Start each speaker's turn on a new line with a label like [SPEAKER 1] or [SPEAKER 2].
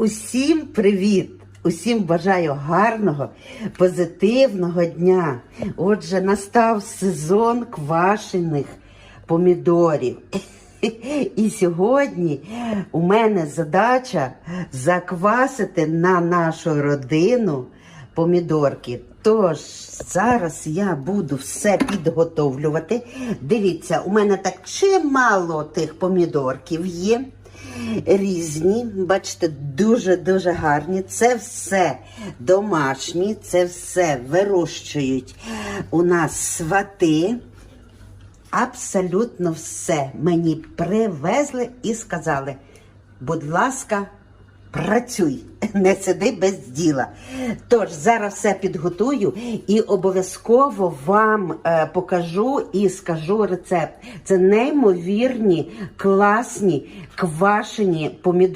[SPEAKER 1] Усім привіт! Усім бажаю гарного, позитивного дня. Отже, настав сезон квашених помідорів. І сьогодні у мене задача заквасити на нашу родину помідорки. Тож зараз я буду все підготовлювати. Дивіться, у мене так чимало тих помідорків є. Різні, бачите, дуже-дуже гарні. Це все домашні, це все вирощують у нас свати. Абсолютно все мені привезли і сказали, будь ласка, працюй, не сиди без діла. Тож зараз все підготую і обов'язково вам е, покажу і скажу рецепт. Це неймовірні, класні, квашені помідори.